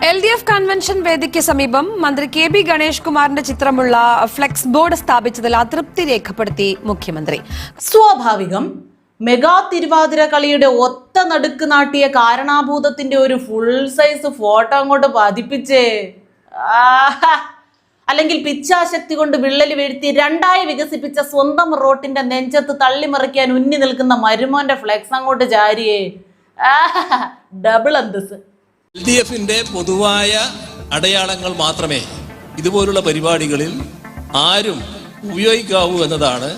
L D F convention വേദിക്ക് സമീപം മന്ത്രി കെ ബി ഗണേഷ് കുമാറിന്റെ ചിത്രമുള്ള ഫ്ലെക്സ് ബോർഡ് സ്ഥാപിച്ചതിൽ അതൃപ്തി രേഖപ്പെടുത്തി മുഖ്യമന്ത്രി സ്വാഭാവികം മെഗാ തിരുവാതിര കളിയുടെ ഒത്ത നടുക്ക് നാട്ടിയ കാരണാഭൂതത്തിന്റെ ഒരു ഫുൾ സൈസ് ഫോട്ടോ അങ്ങോട്ട് പതിപ്പിച്ചേ അല്ലെങ്കിൽ പിച്ചാശക്തി കൊണ്ട് വിള്ളൽ വീഴ്ത്തി രണ്ടായി വികസിപ്പിച്ച സ്വന്തം റോട്ടിന്റെ നെഞ്ചത്ത് തള്ളിമറിക്കാൻ ഉന്നി നിൽക്കുന്ന മരുമോന്റെ ഫ്ലെക്സ് അങ്ങോട്ട് ആഹാ. ഡബിൾ അന്തസ് എൽ ഡി എഫിന്റെ പൊതുവായ അടയാളങ്ങൾ മാത്രമേ ഇതുപോലുള്ള പരിപാടികളിൽ ആരും ഉപയോഗിക്കാവൂ എന്നതാണ്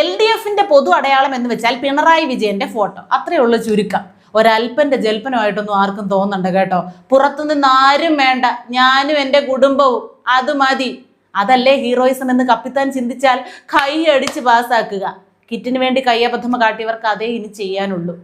എൽ ഡി എഫിന്റെ പൊതു അടയാളം എന്ന് വെച്ചാൽ പിണറായി വിജയന്റെ ഫോട്ടോ. അത്രയേ ഉള്ളൂ ചുരുക്കം. ഒരൽപ്പന്റെ ജൽപ്പനമായിട്ടൊന്നും ആർക്കും തോന്നണ്ട കേട്ടോ. പുറത്തുനിന്ന് ആരും വേണ്ട. ഞാനും എന്റെ കുടുംബവും. അത് മതി. അതല്ലേ ഹീറോയിസം എന്ന് കപ്പിത്താൻ ചിന്തിച്ചാൽ കൈ അടിച്ച് പാസ്സാക്കുക. കിറ്റിന് വേണ്ടി കയ്യബദ്ധമ കാട്ടിയവർക്ക് അതേ ഇനി ചെയ്യാനുള്ളൂ.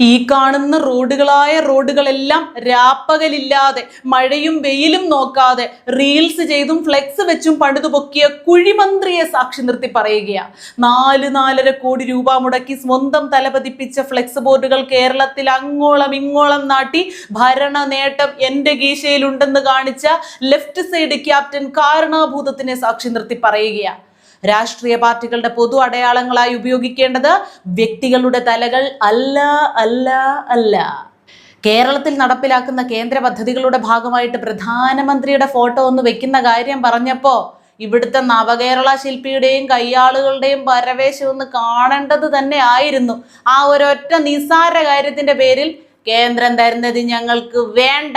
ഈ കാണുന്ന റോഡുകളായ റോഡുകളെല്ലാം രാപ്പകലില്ലാതെ മഴയും വെയിലും നോക്കാതെ റീൽസ് ചെയ്തും ഫ്ലെക്സ് വെച്ചും പണിതു പൊക്കിയ കുഴിമന്ത്രിയെ സാക്ഷി നിർത്തി പറയുകയാണ് നാല് നാലര കോടി രൂപ മുടക്കി സ്വന്തം തലപതിപ്പിച്ച ഫ്ലെക്സ് ബോർഡുകൾ കേരളത്തിൽ അങ്ങോളം ഇങ്ങോളം നാട്ടി ഭരണ നേട്ടം എന്റെ ഗീശയിലുണ്ടെന്ന് കാണിച്ച ലെഫ്റ്റ് സൈഡ് ക്യാപ്റ്റൻ കാരണാഭൂതത്തിനെ സാക്ഷി നിർത്തി പറയുകയാ. രാഷ്ട്രീയ പാർട്ടികളുടെ പൊതു അടയാളങ്ങളായി ഉപയോഗിക്കേണ്ടത് വ്യക്തികളുടെ തലകൾ അല്ല അല്ല അല്ല. കേരളത്തിൽ നടപ്പിലാക്കുന്ന കേന്ദ്ര പദ്ധതികളുടെ ഭാഗമായിട്ട് പ്രധാനമന്ത്രിയുടെ ഫോട്ടോ ഒന്ന് വെക്കുന്ന കാര്യം പറഞ്ഞപ്പോ ഇവിടുത്തെ നവകേരള ശില്പിയുടെയും കയ്യാളുകളുടെയും പരവേശം ഒന്ന് കാണേണ്ടത് തന്നെ ആയിരുന്നു. ആ ഒരൊറ്റ നിസ്സാര കാര്യത്തിന്റെ പേരിൽ കേന്ദ്രം തരുന്നത് ഞങ്ങൾക്ക് വേണ്ട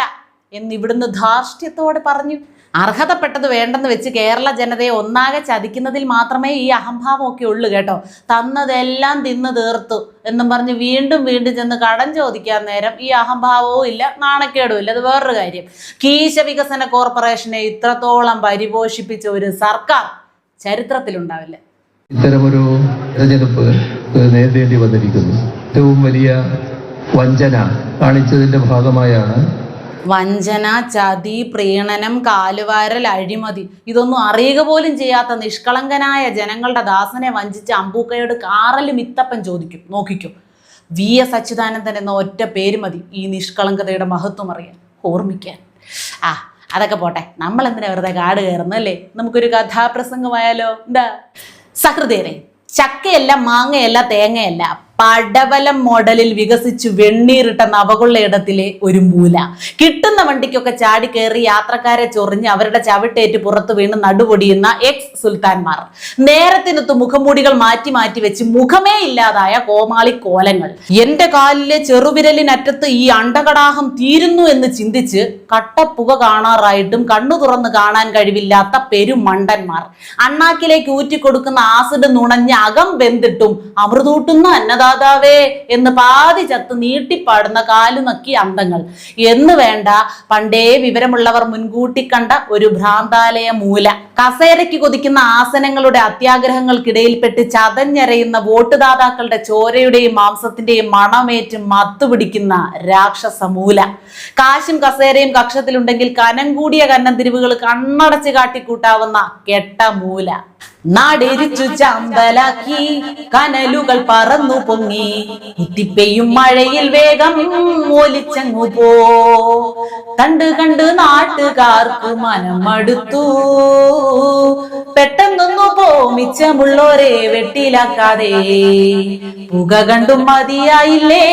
എന്ന് ഇവിടുന്ന് ധാർഷ്ട്യത്തോടെ പറഞ്ഞു. അർഹതപ്പെട്ടത് വേണ്ടെന്ന് വെച്ച് കേരള ജനതയെ ഒന്നാകെ ചതിക്കുന്നതിൽ മാത്രമേ ഈ അഹംഭാവമൊക്കെ ഉള്ളൂ കേട്ടോ. തന്നതെല്ലാം തിന്നു തീർത്തു എന്നും പറഞ്ഞ് വീണ്ടും വീണ്ടും ചെന്ന് കടം ചോദിക്കാൻ നേരം ഈ അഹംഭാവവും ഇല്ല നാണക്കേടും ഇല്ല. അത് വേറൊരു കാര്യം. കീശ വികസന കോർപ്പറേഷനെ ഇത്രത്തോളം പരിപോഷിപ്പിച്ച ഒരു സർക്കാർ ചരിത്രത്തിലുണ്ടാവില്ല. ഇത്തരമൊരു തെരഞ്ഞെടുപ്പ് നേരിടേണ്ടി വന്നിരിക്കുന്നു. ഏറ്റവും വലിയ വഞ്ചന കാണിച്ചതിന്റെ ഭാഗമായാണ് വഞ്ചന ചതി പ്രീണനം കാലുവാരൽ അഴിമതി. ഇതൊന്നും അറിയുക പോലും ചെയ്യാത്ത നിഷ്കളങ്കനായ ജനങ്ങളുടെ ദാസനെ വഞ്ചിച്ച അമ്പൂക്കയോട് കാറൽ മിത്തപ്പൻ ചോദിക്കും നോക്കിക്കും. വി. എസ്. അച്യുതാനന്ദൻ എന്ന ഒറ്റ പേര് മതി ഈ നിഷ്കളങ്കതയുടെ മഹത്വം അറിയാൻ ഓർമ്മിക്കാൻ. ആ അതൊക്കെ പോട്ടെ. നമ്മൾ എന്തിനാ വെറുതെ കാട് കയറുന്നല്ലേ നമുക്കൊരു കഥാപ്രസംഗമായാലോ? എന്താ? സഹൃദയരെ ചക്കയല്ല മാങ്ങയല്ല തേങ്ങയല്ല. പടവലം മോഡലിൽ വികസിച്ചു വെണ്ണീറിട്ട നവകൊള്ള ഇടത്തിലെ ഒരു മൂല. കിട്ടുന്ന വണ്ടിക്കൊക്കെ ചാടി കയറി യാത്രക്കാരെ ചൊറിഞ്ഞ് അവരുടെ ചവിട്ടേറ്റ് പുറത്തു വീണ് നടുപൊടിയുന്ന എക്സ് സുൽത്താൻമാർ. നേരത്തിനൊത്ത് മുഖംമൂടികൾ മാറ്റി മാറ്റി വെച്ച് മുഖമേ ഇല്ലാതായ കോമാളി കോലങ്ങൾ. എന്റെ കാലിലെ ചെറുവിരലിനറ്റത്ത് ഈ അണ്ടകടാഹം തീരുന്നു എന്ന് ചിന്തിച്ച് കട്ടപ്പുക കാണാറായിട്ടും കണ്ണു തുറന്ന് കാണാൻ കഴിവില്ലാത്ത പെരുമണ്ടന്മാർ. അണ്ണാക്കിലേക്ക് ഊറ്റിക്കൊടുക്കുന്ന ആസിഡ് നുണഞ്ഞ് അകം വെന്തിട്ടും അമൃതൂട്ടുന്ന അന്നദാതാവേ എന്ന് പാതി ചത്ത് നീട്ടിപ്പാടുന്ന കാലു നക്കി അന്തങ്ങൾ. എന്ന് വേണ്ട പണ്ടേ വിവരമുള്ളവർ മുൻകൂട്ടി കണ്ട ഒരു ഭ്രാന്താലയ മൂല. കസേരയ്ക്ക് കൊതിക്കുന്ന ആസനങ്ങളുടെ അത്യാഗ്രഹങ്ങൾക്കിടയിൽപ്പെട്ട് ചതഞ്ഞരയുന്ന വോട്ടുദാതാക്കളുടെ ചോരയുടെയും മാംസത്തിന്റെയും മണമേറ്റ് മത്തുപിടിക്കുന്ന രാക്ഷസ മൂല. കാശും കസേരയും കക്ഷത്തിലുണ്ടെങ്കിൽ കനം കൂടിയ കന്നം തിരിവുകൾ കണ്ണടച്ച് കാട്ടിക്കൂട്ടാവുന്ന കെട്ട മൂല. നാടെരിച്ചു ചാമ്പലാക്കി കനലുകൾ പറന്നു പൊങ്ങി. കുത്തിപ്പെയ്യും മഴയിൽ വേഗം ഒലിച്ചങ്ങു പോ. കണ്ട് കണ്ട് നാട്ടുകാർക്ക് മനമടുത്തു. പെട്ടെന്നൊന്നു പോ മിച്ചമുള്ളോരെ വെട്ടിലാക്കാതെ. പുക കണ്ടും മതിയായില്ലേ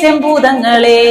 ചെമ്പൂതങ്ങളെ?